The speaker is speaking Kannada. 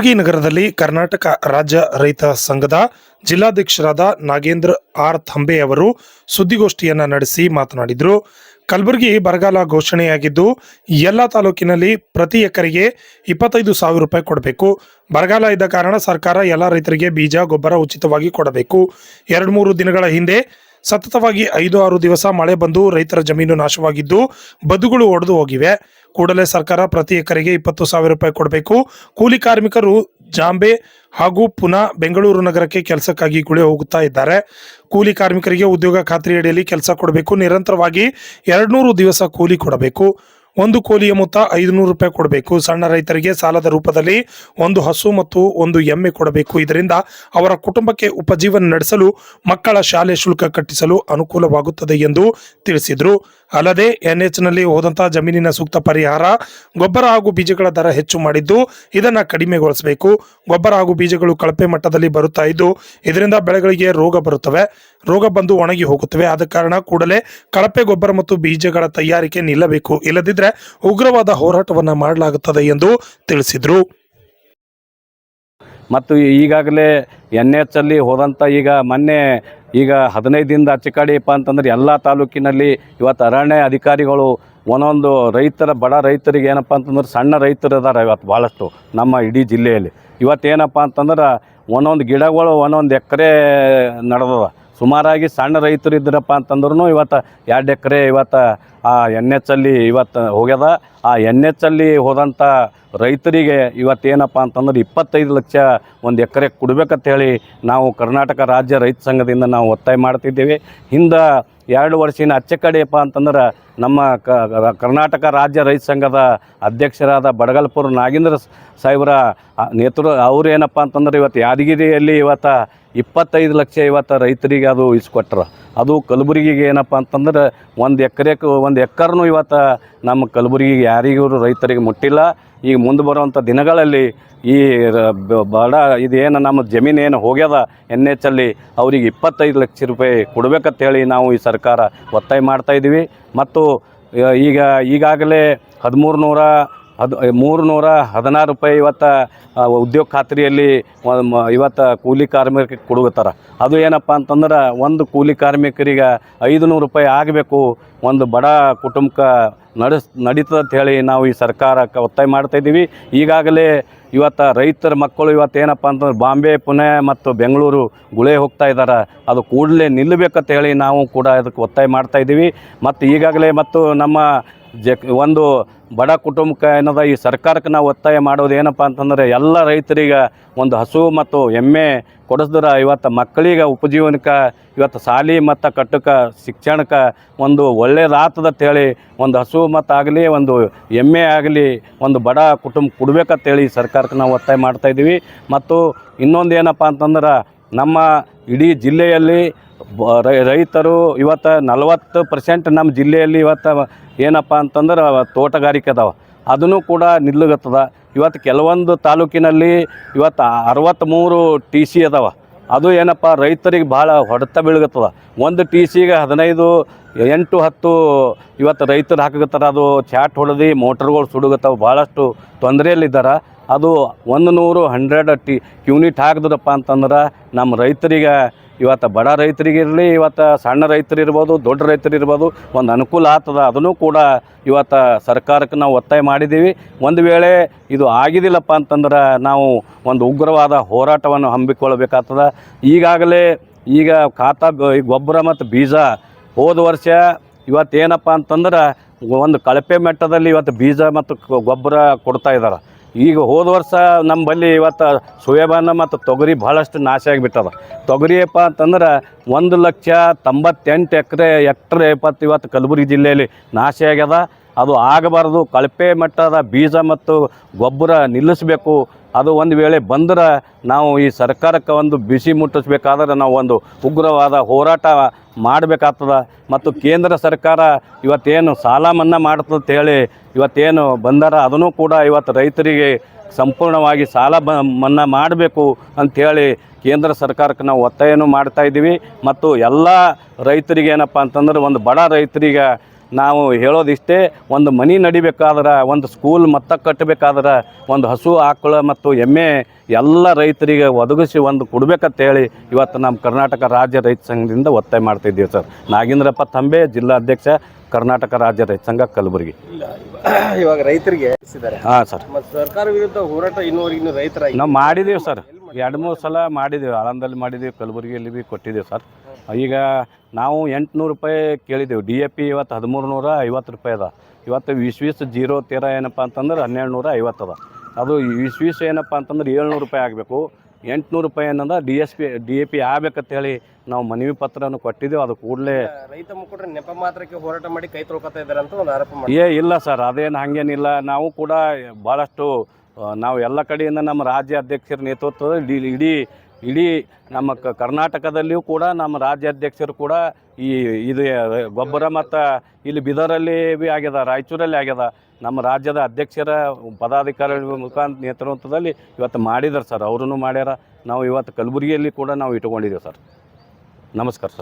ಕಲಬುರಗಿ ನಗರದಲ್ಲಿ ಕರ್ನಾಟಕ ರಾಜ್ಯ ರೈತ ಸಂಘದ ಜಿಲ್ಲಾಧ್ಯಕ್ಷರಾದ ನಾಗೇಂದ್ರ ಆರ್ ಥಂಬೆ ಅವರು ಸುದ್ದಿಗೋಷ್ಠಿಯನ್ನ ನಡೆಸಿ ಮಾತನಾಡಿದರು. ಕಲಬುರಗಿ ಬರಗಾಲ ಘೋಷಣೆಯಾಗಿದ್ದು, ಎಲ್ಲ ತಾಲೂಕಿನಲ್ಲಿ ಪ್ರತಿ ಎಕರೆಗೆ ಇಪ್ಪತ್ತೈದು ಸಾವಿರ ರೂಪಾಯಿ ಕೊಡಬೇಕು. ಬರಗಾಲ ಇದ್ದ ಕಾರಣ ಸರ್ಕಾರ ಎಲ್ಲ ರೈತರಿಗೆ ಬೀಜ, ಗೊಬ್ಬರ ಉಚಿತವಾಗಿ ಕೊಡಬೇಕು. ಎರಡು ಮೂರು ದಿನಗಳ ಹಿಂದೆ ಸತತವಾಗಿ ಐದು ಆರು ದಿವಸ ಮಳೆ ಬಂದು ರೈತರ ಜಮೀನು ನಾಶವಾಗಿದ್ದು ಬದುಗಳು ಒಡೆದು ಹೋಗಿವೆ. ಕೂಡಲೇ ಸರ್ಕಾರ ಪ್ರತಿ ಎಕರೆಗೆ ಇಪ್ಪತ್ತು ಸಾವಿರ ರೂಪಾಯಿ ಕೊಡಬೇಕು. ಕೂಲಿ ಕಾರ್ಮಿಕರು ಜಾಂಬೆ ಹಾಗೂ ಪುನಃ ಬೆಂಗಳೂರು ನಗರಕ್ಕೆ ಕೆಲಸಕ್ಕಾಗಿ ಗುಳೆ ಹೋಗುತ್ತಾ ಇದ್ದಾರೆ. ಕೂಲಿ ಕಾರ್ಮಿಕರಿಗೆ ಉದ್ಯೋಗ ಖಾತ್ರಿ ಅಡಿಯಲ್ಲಿ ಕೆಲಸ ಕೊಡಬೇಕು. ನಿರಂತರವಾಗಿ ಎರಡ್ನೂರು ದಿವಸ ಕೂಲಿ ಕೊಡಬೇಕು. ಒಂದು ಕೋಲಿಯ ಮೊತ್ತ ಐದುನೂರು ರೂಪಾಯಿ ಕೊಡಬೇಕು. ಸಣ್ಣ ರೈತರಿಗೆ ಸಾಲದ ರೂಪದಲ್ಲಿ ಒಂದು ಹಸು ಮತ್ತು ಒಂದು ಎಮ್ಮೆ ಕೊಡಬೇಕು. ಇದರಿಂದ ಅವರ ಕುಟುಂಬಕ್ಕೆ ಉಪಜೀವನ ನಡೆಸಲು ಮಕ್ಕಳ ಶಾಲೆ ಶುಲ್ಕ ಕಟ್ಟಿಸಲು ಅನುಕೂಲವಾಗುತ್ತದೆ ಎಂದು ತಿಳಿಸಿದರು. ಅಲ್ಲದೆ ಎನ್ಎಚ್ನಲ್ಲಿ ಹೋದಂತಹ ಜಮೀನಿನ ಸೂಕ್ತ ಪರಿಹಾರ, ಗೊಬ್ಬರ ಹಾಗೂ ಬೀಜಗಳ ದರ ಹೆಚ್ಚು ಮಾಡಿದ್ದು, ಇದನ್ನ ಕಡಿಮೆಗೊಳಿಸಬೇಕು. ಗೊಬ್ಬರ ಹಾಗೂ ಬೀಜಗಳು ಕಳಪೆ ಮಟ್ಟದಲ್ಲಿ ಬರುತ್ತಾ ಇದ್ದು, ಇದರಿಂದ ಬೆಳೆಗಳಿಗೆ ರೋಗ ಬರುತ್ತವೆ. ರೋಗ ಬಂದು ಒಣಗಿ ಹೋಗುತ್ತವೆ. ಆದ ಕಾರಣ ಕೂಡಲೇ ಕಳಪೆ ಗೊಬ್ಬರ ಮತ್ತು ಬೀಜಗಳ ತಯಾರಿಕೆ ನಿಲ್ಲಬೇಕು. ಇಲ್ಲದಿದ್ದರೆ ಉಗ್ರವಾದ ಹೋರಾಟವನ್ನು ಮಾಡಲಾಗುತ್ತದೆ ಎಂದು ತಿಳಿಸಿದರು. ಮತ್ತು ಈಗಾಗಲೇ ಎನ್ ಎಚ್ ಅಲ್ಲಿ ಹೋದಂಥ ಈಗ ಮೊನ್ನೆ ಈಗ ಹದಿನೈದಿಂದ ಆಚೆ ಕಡೆಯಪ್ಪ ಅಂತಂದ್ರೆ ಎಲ್ಲ ತಾಲೂಕಿನಲ್ಲಿ ಇವತ್ತು ಅರಣ್ಯ ಅಧಿಕಾರಿಗಳು ಒಂದೊಂದು ರೈತರ, ಬಡ ರೈತರಿಗೆ ಏನಪ್ಪ ಅಂತಂದ್ರೆ ಸಣ್ಣ ರೈತರು ಇದಾರೆ ಇವತ್ತು ಭಾಳಷ್ಟು ನಮ್ಮ ಇಡೀ ಜಿಲ್ಲೆಯಲ್ಲಿ. ಇವತ್ತೇನಪ್ಪ ಅಂತಂದ್ರೆ ಒಂದೊಂದು ಗಿಡಗಳು ಒಂದೊಂದು ಎಕರೆ ನಡೆದವ ಸುಮಾರಾಗಿ ಸಣ್ಣ ರೈತರು ಇದ್ರಪ್ಪ ಅಂತಂದ್ರೂ ಇವತ್ತು ಎರಡು ಎಕರೆ ಇವತ್ತು ಆ ಎನ್ ಎಚ್ ಅಲ್ಲಿ ಇವತ್ತು ಹೋಗ್ಯದ. ಆ ಎನ್ ಎಚ್ ಅಲ್ಲಿ ಹೋದಂಥ ರೈತರಿಗೆ ಇವತ್ತೇನಪ್ಪ ಅಂತಂದ್ರೆ ಇಪ್ಪತ್ತೈದು ಲಕ್ಷ ಒಂದು ಎಕರೆ ಕೊಡ್ಬೇಕಂತ ಹೇಳಿ ನಾವು ಕರ್ನಾಟಕ ರಾಜ್ಯ ರೈತ ಸಂಘದಿಂದ ನಾವು ಒತ್ತಾಯ ಮಾಡ್ತಿದ್ದೇವೆ. ಹಿಂದೆ ಎರಡು ವರ್ಷಿನ ಅಚ್ಚಕಡೆಯಪ್ಪ ಅಂತಂದ್ರೆ ನಮ್ಮ ಕರ್ನಾಟಕ ರಾಜ್ಯ ರೈತ ಸಂಘದ ಅಧ್ಯಕ್ಷರಾದ ಬಡಗಲ್ಪುರ ನಾಗೇಂದ್ರ ಸಾಹೇಬರ ಸಾಹೇಬ್ರ ಆ, ನೇತೃ ಅವ್ರು ಏನಪ್ಪ ಅಂತಂದ್ರೆ ಇವತ್ತು ಯಾದಗಿರಿಯಲ್ಲಿ ಇವತ್ತು ಇಪ್ಪತ್ತೈದು ಲಕ್ಷ ಇವತ್ತು ರೈತರಿಗೆ ಅದು ಇಸ್ಕೊಟ್ರು. ಅದು ಕಲಬುರಗಿಗೆ ಏನಪ್ಪ ಅಂತಂದ್ರೆ ಒಂದು ಎಕರೆಕ್ಕೂ ಒಂದು ಎಕರ್ನೂ ಇವತ್ತು ನಮ್ಮ ಕಲಬುರಗಿಗೆ ಯಾರಿಗೂ ರೈತರಿಗೆ ಮುಟ್ಟಿಲ್ಲ. ಈಗ ಮುಂದೆ ಬರುವಂಥ ದಿನಗಳಲ್ಲಿ ಈ ಬಡ ಇದೇನು ನಮ್ಮ ಜಮೀನು ಏನು ಹೋಗ್ಯದ ಎನ್ ಎಚ್ ಅಲ್ಲಿ ಅವ್ರಿಗೆ ಇಪ್ಪತ್ತೈದು ಲಕ್ಷ ರೂಪಾಯಿ ಕೊಡ್ಬೇಕಂತ ಹೇಳಿ ನಾವು ಈ ಸರ್ಕಾರ ಒತ್ತಾಯ ಮಾಡ್ತಾ ಇದ್ದೀವಿ. ಮತ್ತು ಈಗ, ಈಗಾಗಲೇ ಹದಿಮೂರು ನೂರ ಹದ್ ಮೂರು ನೂರ ಹದಿನಾರು ರೂಪಾಯಿ ಇವತ್ತು ಉದ್ಯೋಗ ಖಾತ್ರಿಯಲ್ಲಿ ಇವತ್ತು ಕೂಲಿ ಕಾರ್ಮಿಕರಿಗೆ ಕೊಡುಗತ್ತಾರ ಅದು ಏನಪ್ಪ ಅಂತಂದ್ರೆ ಒಂದು ಕೂಲಿ ಕಾರ್ಮಿಕರಿಗೆ ಐದು ನೂರು ರೂಪಾಯಿ ಆಗಬೇಕು. ಒಂದು ಬಡ ಕುಟುಂಬಕ್ಕೆ ನಡೆಸ್ ನಡೀತದೆ ಅಂತ ಹೇಳಿ ನಾವು ಈ ಸರ್ಕಾರಕ್ಕೆ ಒತ್ತಾಯ ಮಾಡ್ತಾ ಇದ್ದೀವಿ. ಈಗಾಗಲೇ ಇವತ್ತು ರೈತರ ಮಕ್ಕಳು ಇವತ್ತು ಏನಪ್ಪ ಅಂತಂದ್ರೆ ಬಾಂಬೆ, ಪುಣೆ ಮತ್ತು ಬೆಂಗಳೂರು ಗುಳೆ ಹೋಗ್ತಾ ಇದ್ದಾರೆ. ಅದು ಕೂಡಲೇ ನಿಲ್ಲಬೇಕಂತ ಹೇಳಿ ನಾವು ಕೂಡ ಅದಕ್ಕೆ ಒತ್ತಾಯ ಮಾಡ್ತಾ ಇದ್ದೀವಿ. ಮತ್ತು ಈಗಾಗಲೇ ಮತ್ತು ನಮ್ಮ ಜ ಒಂದು ಬಡ ಕುಟುಂಬಕ್ಕೆ ಏನದ, ಈ ಸರ್ಕಾರಕ್ಕೆ ನಾವು ಒತ್ತಾಯ ಮಾಡೋದು ಏನಪ್ಪ ಅಂತಂದರೆ, ಎಲ್ಲ ರೈತರಿಗೆ ಒಂದು ಹಸು ಮತ್ತು ಎಮ್ಮೆ ಕೊಡಿಸಿದ್ರೆ ಇವತ್ತು ಮಕ್ಕಳಿಗೆ ಉಪಜೀವನಕ್ಕೆ, ಇವತ್ತು ಸಾಲಿ ಮತ್ತು ಕಟ್ಟಕ್ಕೆ ಶಿಕ್ಷಣಕ್ಕೆ ಒಂದು ಒಳ್ಳೇದಾಗ್ತದೆ ಹೇಳಿ ಒಂದು ಹಸು ಮತ್ತು ಆಗಲಿ, ಒಂದು ಎಮ್ಮೆ ಆಗಲಿ, ಒಂದು ಬಡ ಕುಟುಂಬ ಕೊಡ್ಬೇಕಂತೇಳಿ ಸರ್ಕಾರಕ್ಕೆ ನಾವು ಒತ್ತಾಯ ಮಾಡ್ತಾಯಿದ್ದೀವಿ ಮತ್ತು ಇನ್ನೊಂದು ಏನಪ್ಪ ಅಂತಂದ್ರೆ, ನಮ್ಮ ಇಡೀ ಜಿಲ್ಲೆಯಲ್ಲಿ ರೈತರು ಇವತ್ತು ನಲವತ್ತು ಪರ್ಸೆಂಟ್ ನಮ್ಮ ಜಿಲ್ಲೆಯಲ್ಲಿ ಇವತ್ತು ಏನಪ್ಪ ಅಂತಂದ್ರೆ ತೋಟಗಾರಿಕೆ ಅದಾವ. ಅದನ್ನು ಕೂಡ ನಿಲ್ಲುಗತ್ತದ. ಇವತ್ತು ಕೆಲವೊಂದು ತಾಲೂಕಿನಲ್ಲಿ ಇವತ್ತು ಅರವತ್ತ್ಮೂರು ಟಿ ಸಿ ಅದಾವ. ಅದು ಏನಪ್ಪ, ರೈತರಿಗೆ ಭಾಳ ಹೊಡೆತ ಬೀಳಗತ್ತದ. ಒಂದು ಟಿ ಸಿಗೆ ಹದಿನೈದು, ಎಂಟು, ಹತ್ತು ಇವತ್ತು ರೈತರು ಹಾಕಗತ್ತಾರ. ಅದು ಚಾಟ್ ಹೊಡೆದು ಮೋಟರ್ಗಳು ಸುಡುಗತ್ತವೆ. ಭಾಳಷ್ಟು ತೊಂದರೆಯಲ್ಲಿದ್ದಾರೆ. ಅದು ಒಂದು ನೂರು, ಹಂಡ್ರೆಡ್ ಟಿ ಯೂನಿಟ್ ಹಾಕಿದ್ರಪ್ಪ ಅಂತಂದ್ರೆ ನಮ್ಮ ರೈತರಿಗೆ ಇವತ್ತು ಬಡ ರೈತರಿಗಿರಲಿ ಇವತ್ತು ಸಣ್ಣ ರೈತರು ಇರ್ಬೋದು, ದೊಡ್ಡ ರೈತರು ಇರ್ಬೋದು, ಒಂದು ಅನುಕೂಲ ಆಗ್ತದ ಅದನ್ನು ಕೂಡ ಇವತ್ತು ಸರ್ಕಾರಕ್ಕೆ ನಾವು ಒತ್ತಾಯ ಮಾಡಿದ್ದೀವಿ. ಒಂದು ವೇಳೆ ಇದು ಆಗಿದಿಲ್ಲಪ್ಪ ಅಂತಂದ್ರೆ ನಾವು ಒಂದು ಉಗ್ರವಾದ ಹೋರಾಟವನ್ನು ಹಮ್ಮಿಕೊಳ್ಳಬೇಕಾಗ್ತದ. ಈಗಾಗಲೇ ಈಗ ಖಾತಾ ಗೊಬ್ಬರ ಮತ್ತು ಬೀಜ ಹೋದ ವರ್ಷ ಇವತ್ತೇನಪ್ಪ ಅಂತಂದ್ರೆ ಒಂದು ಕಳಪೆ ಮಟ್ಟದಲ್ಲಿ ಇವತ್ತು ಬೀಜ ಮತ್ತು ಗೊಬ್ಬರ ಕೊಡ್ತಾ ಇದ್ದಾರೆ ಈಗ ಹೋದ ವರ್ಷ ನಮ್ಮಲ್ಲಿ ಇವತ್ತು ಸೋಯಾಬಾನ ಮತ್ತು ತೊಗರಿ ಭಾಳಷ್ಟು ನಾಶ ಆಗಿಬಿಟ್ಟದ. ತೊಗರಿಯಪ್ಪ ಅಂತಂದ್ರೆ ಒಂದು ಲಕ್ಷ ತೊಂಬತ್ತೆಂಟು ಎಕರೆ ಎಕ್ಟ್ರೆ ಇಪ್ಪತ್ತು ಇವತ್ತು ಕಲಬುರಗಿ ಜಿಲ್ಲೆಯಲ್ಲಿ ನಾಶ ಆಗ್ಯದ. ಅದು ಆಗಬಾರ್ದು, ಕಳಪೆ ಮಟ್ಟದ ಬೀಜ ಮತ್ತು ಗೊಬ್ಬರ ನಿಲ್ಲಿಸಬೇಕು. ಅದು ಒಂದು ವೇಳೆ ಬಂದ್ರೆ ನಾವು ಈ ಸರ್ಕಾರಕ್ಕೆ ಒಂದು ಬಿಸಿ ಮುಟ್ಟಿಸ್ಬೇಕಾದ್ರೆ ನಾವು ಒಂದು ಉಗ್ರವಾದ ಹೋರಾಟ ಮಾಡಬೇಕಾಗ್ತದ. ಮತ್ತು ಕೇಂದ್ರ ಸರ್ಕಾರ ಇವತ್ತೇನು ಸಾಲ ಮನ್ನಾ ಮಾಡ್ತದೆ ಹೇಳಿ ಇವತ್ತೇನು ಬಂದಾರ ಅದನ್ನು ಕೂಡ ಇವತ್ತು ರೈತರಿಗೆ ಸಂಪೂರ್ಣವಾಗಿ ಸಾಲ ಬ ಮನ್ನಾ ಮಾಡಬೇಕು ಅಂಥೇಳಿ ಕೇಂದ್ರ ಸರ್ಕಾರಕ್ಕೆ ನಾವು ಒತ್ತಾಯನೂ ಮಾಡ್ತಾಯಿದ್ದೀವಿ ಮತ್ತು ಎಲ್ಲ ರೈತರಿಗೆ ಏನಪ್ಪ ಅಂತಂದ್ರೆ ಒಂದು ಬಡ ರೈತರಿಗೆ ನಾವು ಹೇಳೋದಿಷ್ಟೇ ಒಂದು ಮನೆ ನಡಿಬೇಕಾದ್ರೆ ಒಂದು ಸ್ಕೂಲ್ ಮತ್ತ ಕಟ್ಟಬೇಕಾದ್ರೆ ಒಂದು ಹಸು ಆಕಳ ಮತ್ತು ಎಮ್ಮೆ ಎಲ್ಲ ರೈತರಿಗೆ ಒದಗಿಸಿ ಒಂದು ಕೊಡ್ಬೇಕಂತೇಳಿ ಇವತ್ತು ನಮ್ಮ ಕರ್ನಾಟಕ ರಾಜ್ಯ ರೈತ ಸಂಘದಿಂದ ಒತ್ತಾಯ ಮಾಡ್ತಿದ್ದೀವಿ ಸರ್. ನಾಗೇಂದ್ರಪ್ಪ ತಂಬೆ ಜಿಲ್ಲಾ ಅಧ್ಯಕ್ಷ ಕರ್ನಾಟಕ ರಾಜ್ಯ ರೈತ ಸಂಘ ಕಲಬುರಗಿ. ಇವಾಗ ರೈತರಿಗೆ ಹಾಂ ಸರ್. ಸರ್ಕಾರ ವಿರುದ್ಧ ಹೋರಾಟ ಇನ್ನೂವರೆಗೂ ರೈತರ ನಾವು ಮಾಡಿದ್ದೀವಿ ಸರ್. ಎರಡು ಮೂರು ಸಲ ಮಾಡಿದ್ದೀವಿ ಆಳಂದಲ್ಲಿ ಮಾಡಿದ್ದೀವಿ ಕಲಬುರಗಿಯಲ್ಲಿ ಭೀ ಕೊಟ್ಟಿದ್ದೀವಿ ಸರ್. ಈಗ ನಾವು ಎಂಟುನೂರು ರೂಪಾಯಿ ಕೇಳಿದ್ದೆವು ಡಿ ಎ ಪಿ ಇವತ್ತು ಹದಿಮೂರು ನೂರ ಐವತ್ತು ರೂಪಾಯಿ ಅದ. ಇವತ್ತು ವಿಶ್ ಜೀರೋ ತೀರ ಏನಪ್ಪ ಅಂತಂದ್ರೆ ಹನ್ನೆರಡು ನೂರ ಐವತ್ತು ಅದ ಅದು ವಿಶ್ ಏನಪ್ಪ ಅಂತಂದ್ರೆ ಏಳ್ನೂರು ರೂಪಾಯಿ ಆಗಬೇಕು. ಎಂಟುನೂರು ರೂಪಾಯಿ ಏನಂದ್ರೆ D S P D A P ಆಗ್ಬೇಕಂತ ಹೇಳಿ ನಾವು ಮನವಿ ಪತ್ರನ ಕೊಟ್ಟಿದ್ದೇವೆ. ಅದು ಕೂಡಲೇ ರೈತ ಮುಖಂಡರು ನೆಪ ಮಾತ್ರಕ್ಕೆ ಹೋರಾಟ ಮಾಡಿ ಕೈ ತೊಳ್ಕೊತಾ ಇದ್ದಾರೆ ಅಂತ ಒಂದು ಆರೋಪ ಮಾಡಿ ಏ ಇಲ್ಲ ಸರ್ ಅದೇನು ಹಂಗೇನಿಲ್ಲ. ನಾವು ಕೂಡ ಭಾಳಷ್ಟು ನಾವು ಎಲ್ಲ ಕಡೆಯಿಂದ ನಮ್ಮ ರಾಜ್ಯ ಅಧ್ಯಕ್ಷರ ನೇತೃತ್ವದಲ್ಲಿ ಇಡೀ- ಇಡೀ ನಮ್ಮ ಕ- ಕರ್ನಾಟಕದಲ್ಲಿಯೂ ಕೂಡ ನಮ್ಮ ರಾಜ್ಯ ಅಧ್ಯಕ್ಷರು ಕೂಡ ಈ ಇದು ಗೊಬ್ಬರ ಮತ್ತು ಇಲ್ಲಿ ಬಿದರಲ್ಲಿ ಭೀ ಆಗ್ಯದ, ರಾಯಚೂರಲ್ಲಿ ಆಗ್ಯದ. ನಮ್ಮ ರಾಜ್ಯದ ಅಧ್ಯಕ್ಷರ ಪದಾಧಿಕಾರಿ ಮುಖಾಂತ ನೇತೃತ್ವದಲ್ಲಿ ಇವತ್ತು ಮಾಡಿದ್ದಾರೆ ಸರ್. ಅವರು ಮಾಡ್ಯಾರ. ನಾವು ಇವತ್ತು ಕಲಬುರಗಿಯಲ್ಲಿ ಕೂಡ ನಾವು ಇಟ್ಕೊಂಡಿದ್ದೀವಿ ಸರ್. ನಮಸ್ಕಾರ ಸರ್.